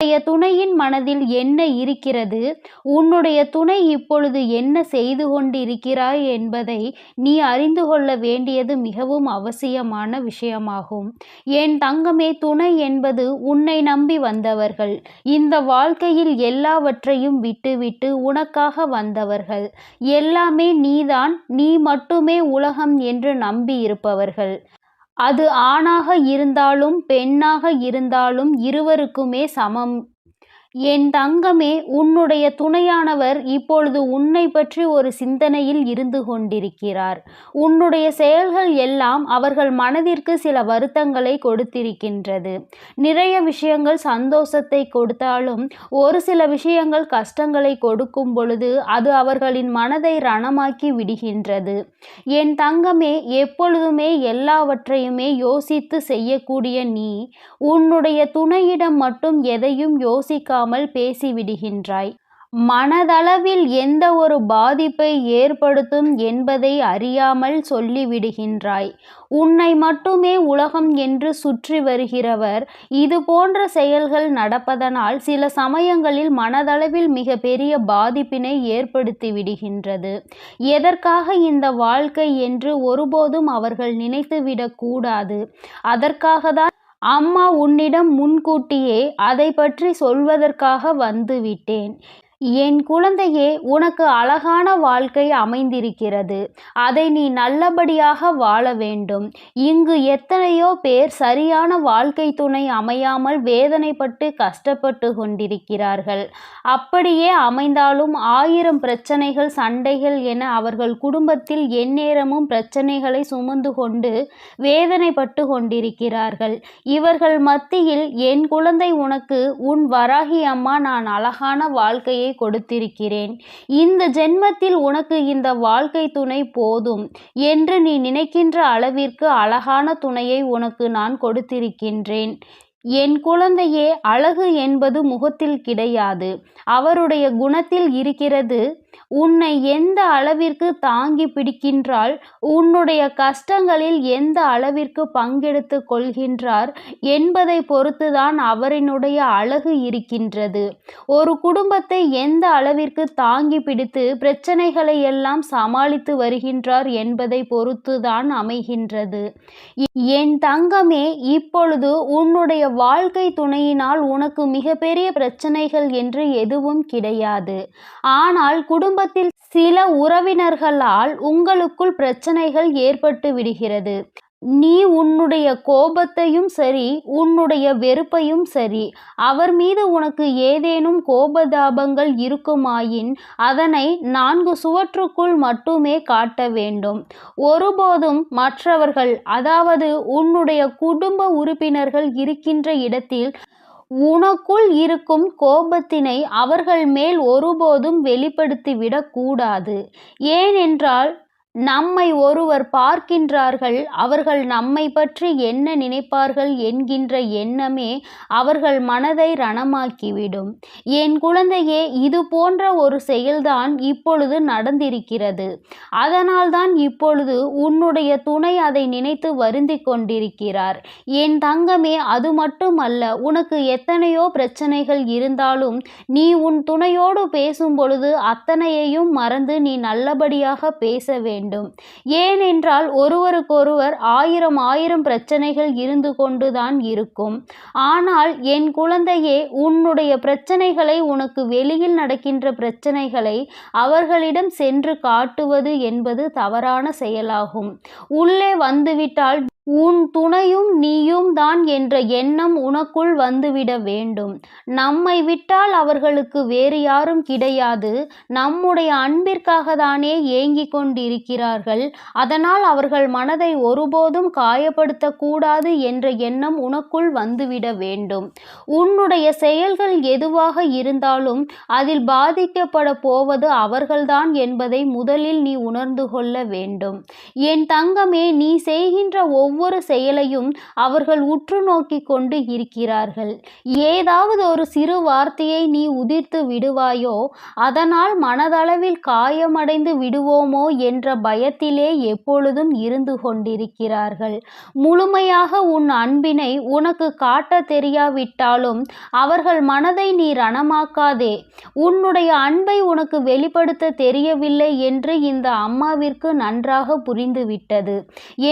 உன்னுடைய துணையின் மனதில் என்ன இருக்கிறது? உன்னுடைய துணை இப்பொழுது என்ன செய்து கொண்டிருக்கிறாய் என்பதை நீ அறிந்து கொள்ள வேண்டியது மிகவும் அவசியமான விஷயமாகும். என் தங்கமே துணை என்பது உன்னை நம்பி வந்தவர்கள். இந்த வாழ்க்கையில் எல்லாவற்றையும் விட்டுவிட்டு உனக்காக வந்தவர்கள். எல்லாமே நீதான் நீ மட்டுமே உலகம் என்று நம்பி இருப்பவர்கள். அது ஆணாக இருந்தாலும் பெண்ணாக இருந்தாலும் இருவருக்குமே சமம். என் தங்கமே உன்னுடைய துணையானவர் இப்பொழுது உன்னை பற்றி ஒரு சிந்தனையில் இருந்து கொண்டிருக்கிறார். உன்னுடைய செயல்கள் எல்லாம் அவர்கள் மனதிற்கு சில வருத்தங்களை கொடுத்திருக்கின்றது. நிறைய விஷயங்கள் சந்தோஷத்தை கொடுத்தாலும் ஒரு சில விஷயங்கள் கஷ்டங்களை கொடுக்கும் பொழுது அது அவர்களின் மனதை ரணமாக்கி விடுகின்றது. என் தங்கமே எப்பொழுதுமே எல்லாவற்றையுமே யோசித்து செய்யக்கூடிய நீ உன்னுடைய துணையிடம் மட்டும் எதையும் யோசிக்க கேட்காமல் பேசிவிடுகின்றாய். மனதளவில் எந்த ஒரு பாதிப்பை ஏற்படுத்தும் என்பதை அறியாமல் சொல்லிவிடுகின்றாய். உன்னை மட்டுமே உலகம் என்று சுற்றி வருகிறவர் இது போன்ற செயல்கள் நடப்பதனால் சில சமயங்களில் மனதளவில் மிக பெரிய பாதிப்பினை ஏற்படுத்தி விடுகின்றது எதற்காக இந்த வாழ்க்கை என்று ஒருபோதும் அவர்கள் நினைத்துவிடக்கூடாது. அதற்காக தான் அம்மா உன்னிடம் முன்கூட்டியே அதை பற்றி சொல்வதற்காக வந்துவிட்டேன். என் குழந்தையே உனக்கு அழகான வாழ்க்கை அமைந்திருக்கிறது. அதை நீ நல்லபடியாக வாழ வேண்டும். இங்கு எத்தனையோ பேர் சரியான வாழ்க்கை துணை அமையாமல் வேதனைப்பட்டு கஷ்டப்பட்டு கொண்டிருக்கிறார்கள். அப்படியே அமைந்தாலும் ஆயிரம் பிரச்சனைகள் சண்டைகள் என அவர்கள் குடும்பத்தில் எந்நேரமும் பிரச்சனைகளை சுமந்து கொண்டு வேதனைப்பட்டு கொண்டிருக்கிறார்கள். இவர்கள் மத்தியில் என் குழந்தை உனக்கு உன் வராகி அம்மா நான் அழகான வாழ்க்கையை கொடுத்திருக்கிறேன். இந்த ஜென்மத்தில் உனக்கு இந்த வாழ்க்கை துணை போதும் என்று நீ நினைக்கின்ற அளவிற்கு அழகான துணையை உனக்கு நான் கொடுத்திருக்கின்றேன். என் குழந்தையே அழகு என்பது முகத்தில் கிடையாது. அவருடைய குணத்தில் இருக்கிறது உன்னை எந்த அளவிற்கு தாங்கி பிடிக்கின்றாள் உன்னுடைய கஷ்டங்களில் எந்த அளவிற்கு பங்கெடுத்து கொள்கின்றார் என்பதை பொறுத்துதான் அவரினுடைய அழகு இருக்கின்றது. ஒரு குடும்பத்தை எந்த அளவிற்கு தாங்கி பிடித்து பிரச்சனைகளை எல்லாம் சமாளித்து வருகின்றார் என்பதை பொறுத்துதான் அமைகின்றது. என் தங்கமே இப்பொழுது உன்னுடைய வாழ்க்கை துணையினால் உனக்கு மிகப்பெரிய பிரச்சனைகள் என்று எதுவும் கிடையாது. ஆனால் குடும்பத்தில் சில உறவினர்களால் உங்களுக்குள் பிரச்சனைகள் ஏற்பட்டு விடுகிறது. நீ உன்னுடைய கோபத்தையும் சரி உன்னுடைய வெறுப்பையும் சரி அவர் மீது உனக்கு ஏதேனும் கோபதாபங்கள் இருக்குமாயின் அதனை நான்கு சுவற்றுக்குள் மட்டுமே காட்ட வேண்டும். ஒருபோதும் மற்றவர்கள் அதாவது உன்னுடைய குடும்ப உறுப்பினர்கள் இருக்கின்ற இடத்தில் உனக்குள் இருக்கும் கோபத்தினை அவர்கள் மேல் ஒருபோதும் வெளிப்படுத்திவிடக் கூடாது. ஏனென்றால் நம்மை ஒருவர் பார்க்கின்றார்கள் அவர்கள் நம்மை பற்றி என்ன நினைப்பார்கள் என்கின்ற எண்ணமே அவர்கள் மனதை ரணமாக்கிவிடும். என் குழந்தையே இது போன்ற ஒரு செயல்தான் இப்பொழுது நடந்திருக்கிறது. அதனால்தான் இப்பொழுது உன்னுடைய துணை அதை நினைத்து வருந்தி கொண்டிருக்கிறார். என் தங்கமே அது மட்டுமல்ல உனக்கு எத்தனையோ பிரச்சனைகள் இருந்தாலும் நீ உன் துணையோடு பேசும் பொழுது அத்தனையையும் மறந்து நீ நல்லபடியாக பேச வேண்டும். வேண்டும். ஏனென்றால் ஒருவருக்கொருவர் ஆயிரம் ஆயிரம் பிரச்சனைகள் இருந்து கொண்டுதான் இருக்கும். ஆனால் என் குழந்தையே உன்னுடைய பிரச்சனைகளை உனக்கு வெளியில் நடக்கின்ற பிரச்சனைகளை அவர்களிடம் சென்று காட்டுவது என்பது தவறான செயலாகும். உள்ளே வந்துவிட்டால் உன் துணையும் நீயும் தான் என்ற எண்ணம் உனக்குள் வந்துவிட வேண்டும். நம்மை விட்டால் அவர்களுக்கு வேறு யாரும் கிடையாது. நம்முடைய அன்பிற்காக தானே ஏங்கிக் கொண்டிருக்கிறார்கள். அதனால் அவர்கள் மனதை ஒருபோதும் காயப்படுத்தக்கூடாது என்ற எண்ணம் உனக்குள் வந்துவிட வேண்டும். உன்னுடைய செயல்கள் எதுவாக இருந்தாலும் அதில் பாதிக்கப்பட போவது அவர்கள்தான் என்பதை முதலில் நீ உணர்ந்து கொள்ள வேண்டும். என் தங்கமே நீ செய்கின்ற ஒவ்வொரு ஒவ்வொரு செயலையும் அவர்கள் உற்று நோக்கி கொண்டு இருக்கிறார்கள். ஏதாவது ஒரு சிறு வார்த்தையை நீ உதிர்த்து விடுவாயோ அதனால் மனதளவில் காயமடைந்து விடுவோமோ என்ற பயத்திலே எப்பொழுதும் இருந்து கொண்டிருக்கிறார்கள். முழுமையாக உன் அன்பினை உனக்கு காட்ட தெரியாவிட்டாலும் அவர்கள் மனதை நீ ரணமாக்காதே. உன்னுடைய அன்பை உனக்கு வெளிப்படுத்த தெரியவில்லை என்று இந்த அம்மாவிற்கு நன்றாக புரிந்துவிட்டது.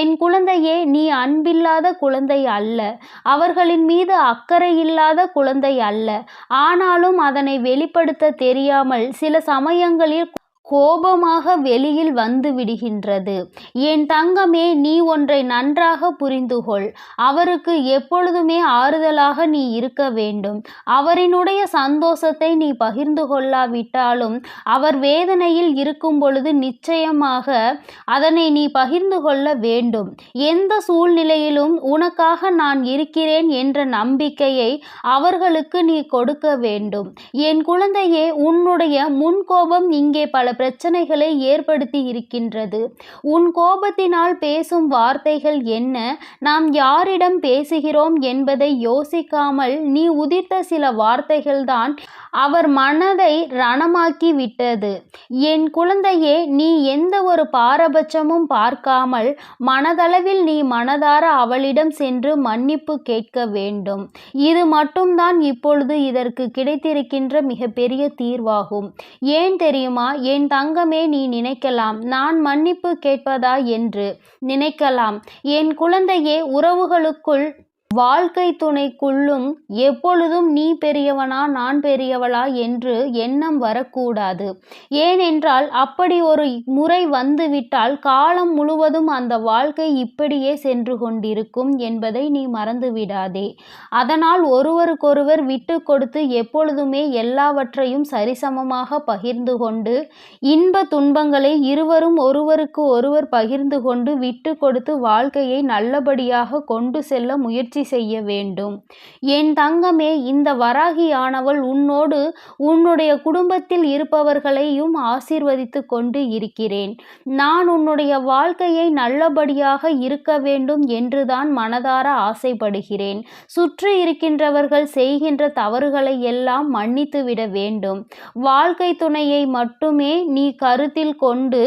என் குழந்தையே நீ அன்பில்லாத குழந்தை அல்ல. அவர்களின் மீது அக்கறை இல்லாத குழந்தை அல்ல. ஆனாலும் அதனை வெளிப்படுத்த தெரியாமல் சில சமயங்களில் கோபமாக வெளியில் வந்து விடுகின்றது. என் தங்கமே நீ ஒன்றை நன்றாக புரிந்துகொள். அவருக்கு எப்பொழுதுமே ஆறுதலாக நீ இருக்க வேண்டும். அவரினுடைய சந்தோஷத்தை நீ பகிர்ந்து கொள்ளாவிட்டாலும் அவர் வேதனையில் இருக்கும் பொழுது நிச்சயமாக அதனை நீ பகிர்ந்து கொள்ள வேண்டும். எந்த சூழ்நிலையிலும் உனக்காக நான் இருக்கிறேன் என்ற நம்பிக்கையை அவர்களுக்கு நீ கொடுக்க வேண்டும். என் குழந்தையே உன்னுடைய முன்கோபம் இங்கே பல பிரச்சனைகளை ஏற்படுத்தி இருக்கின்றது. உன் கோபத்தினால் பேசும் வார்த்தைகள் என்ன? நாம் யாரிடம் பேசுகிறோம் என்பதை யோசிக்காமல் நீ உதிர்த்த சில வார்த்தைகள்தான் அவர் மனதை ரணமாக்கி விட்டது என் குழந்தையே நீ எந்த ஒரு பாரபட்சமும் பார்க்காமல் மனதளவில் நீ மனதார அவளிடம் சென்று மன்னிப்பு கேட்க வேண்டும். இது மட்டும்தான் இப்பொழுது இதற்கு கிடைத்திருக்கின்ற மிகப்பெரிய தீர்வாகும். ஏன் தெரியுமா? என் தங்கமே நீ நினைக்கலாம். நான் மன்னிப்பு கேட்பதா என்று நினைக்கலாம். என் குழந்தையே உறவுகளுக்குள் வாழ்க்கை துணைக்குள்ளும் எப்பொழுதும் நீ பெரியவனா நான் பெரியவளா என்று எண்ணம் வரக்கூடாது. ஏனென்றால் அப்படி ஒரு முறை வந்துவிட்டால் காலம் முழுவதும் அந்த வாழ்க்கை இப்படியே சென்று கொண்டிருக்கும் என்பதை நீ மறந்துவிடாதே. அதனால் ஒருவருக்கொருவர் விட்டு கொடுத்து எப்பொழுதுமே எல்லாவற்றையும் சரிசமமாக பகிர்ந்து கொண்டு இன்ப துன்பங்களை இருவரும் ஒருவருக்கு ஒருவர் பகிர்ந்து கொண்டு விட்டு கொடுத்து வாழ்க்கையை நல்லபடியாக கொண்டு செல்ல முயற்சி முயற்சி செய்ய வேண்டும். என் தங்கமே இந்த வராகியானவள் உன்னோடு உன்னுடைய குடும்பத்தில் இருப்பவர்களையும் ஆசீர்வதித்து கொண்டு இருக்கிறேன். நான் உன்னுடைய வாழ்க்கையை நல்லபடியாக இருக்க வேண்டும் என்றுதான் மனதார ஆசைப்படுகிறேன். சுற்றி இருக்கின்றவர்கள் செய்கின்ற தவறுகளை எல்லாம் மன்னித்து விட வேண்டும். வாழ்க்கை துணையை மட்டுமே நீ கருத்தில் கொண்டு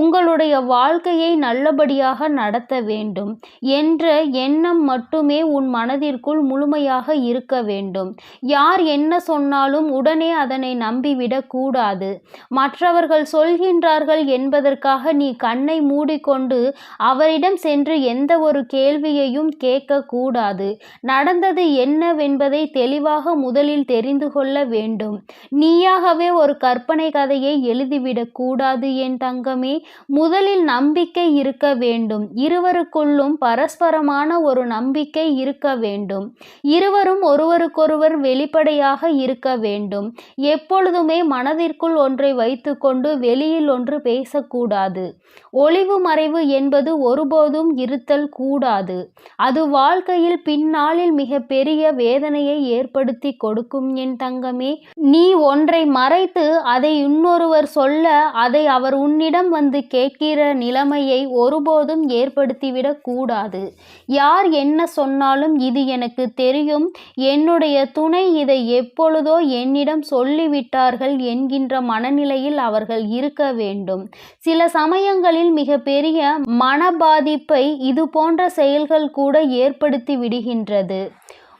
உங்களுடைய வாழ்க்கையை நல்லபடியாக நடத்த வேண்டும் என்ற எண்ணம் மட்டுமே உன் மனதிற்குள் முழுமையாக இருக்க வேண்டும். யார் என்ன சொன்னாலும் உடனே அதனை நம்பிவிடக்கூடாது மற்றவர்கள் சொல்கின்றார்கள் என்பதற்காக நீ கண்ணை மூடிக்கொண்டு அவரிடம் சென்று எந்த ஒரு கேள்வியையும் கேட்கக்கூடாது நடந்தது என்னவென்பதை தெளிவாக முதலில் தெரிந்து கொள்ள வேண்டும். நீயாகவே ஒரு கற்பனை கதையை எழுதிவிடக்கூடாது என் தங்கமே. முதலில் நம்பிக்கை இருக்க வேண்டும். இருவருக்குள்ளும் பரஸ்பரமான ஒரு நம்பிக்கை இருக்க வேண்டும். இருவரும் ஒருவருக்கொருவர் வெளிப்படையாக இருக்க வேண்டும். எப்பொழுதுமே மனதிற்குள் ஒன்றை வைத்துக்கொண்டு வெளியில் ஒன்று பேசக்கூடாது. ஒளிவு மறைவு என்பது ஒருபோதும் இருத்தல் கூடாது. அது வாழ்க்கையில் பின்னாளில் மிக பெரிய வேதனையை ஏற்படுத்தி கொடுக்கும் என் தங்கமே. நீ ஒன்றை மறைத்து அதை இன்னொருவர் சொல்ல அதை அவர் உன்னிடம் வந்து கேட்கிற நிலைமையை ஒருபோதும் ஏற்படுத்திவிடக் கூடாது. யார் என்ன சொன்னாலும் இது எனக்கு தெரியும். என்னுடைய துணை இதை எப்பொழுதோ என்னிடம் சொல்லிவிட்டார்கள் என்கின்ற மனநிலையில் அவர்கள் இருக்க வேண்டும். சில சமயங்களில் மிக பெரிய மன பாதிப்பை இது போன்ற செயல்கள் கூட ஏற்படுத்தி விடுகின்றது.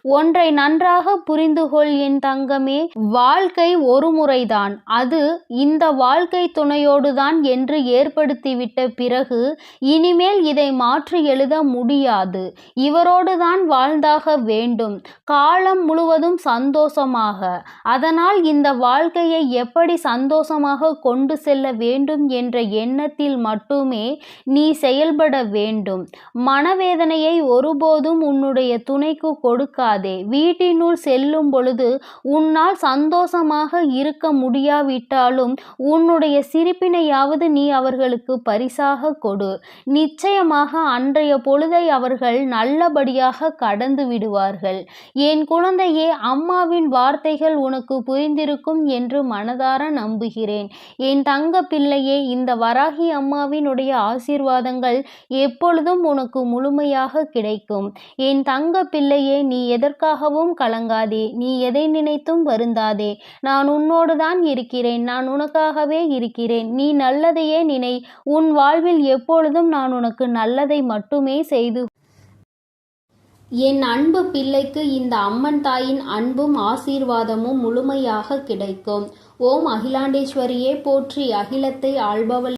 ஒன்றை நன்றாக புரிந்து கொள் என் தங்கமே. வாழ்க்கை ஒரு முறைதான். அது இந்த வாழ்க்கை துணையோடுதான் என்று ஏற்படுத்திவிட்ட பிறகு இனிமேல் இதை மாற்றி எழுத முடியாது. இவரோடுதான் வாழ்ந்தாக வேண்டும். காலம் முழுவதும் சந்தோஷமாக. அதனால் இந்த வாழ்க்கையை எப்படி சந்தோஷமாக கொண்டு செல்ல வேண்டும் என்ற எண்ணத்தில் மட்டுமே நீ செயல்பட வேண்டும். மனவேதனையை ஒருபோதும் உன்னுடைய துணைக்கு கொடுக்காது. கொள்ளாதே வீட்டினுள் செல்லும் பொழுது உன்னால் சந்தோஷமாக இருக்க முடியாவிட்டாலும் உன்னுடைய சிரிப்பினையாவது நீ அவர்களுக்கு பரிசாக கொடு. நிச்சயமாக அன்றைய பொழுதை அவர்கள் நல்லபடியாக கடந்து விடுவார்கள். என் குழந்தையே அம்மாவின் வார்த்தைகள் உனக்கு புரிந்திருக்கும் என்று மனதார நம்புகிறேன். என் தங்க பிள்ளையே இந்த வராகி அம்மாவினுடைய ஆசீர்வாதங்கள் எப்பொழுதும் உனக்கு முழுமையாக கிடைக்கும். என் தங்க பிள்ளையே நீ எதற்காகவும் கலங்காதே. நீ எதை நினைத்தும் வருந்தாதே. நான் உன்னோடு தான் இருக்கிறேன். நான் உனக்காகவே இருக்கிறேன். நீ நல்லதையே நினை. உன் வாழ்வில் எப்பொழுதும் நான் உனக்கு நல்லதை மட்டுமே செய்து என் அன்பு பிள்ளைக்கு இந்த அம்மன் தாயின் அன்பும் ஆசீர்வாதமும் முழுமையாக கிடைக்கும். ஓம் அகிலாண்டேஸ்வரியே போற்றி அகிலத்தை ஆள்பவள்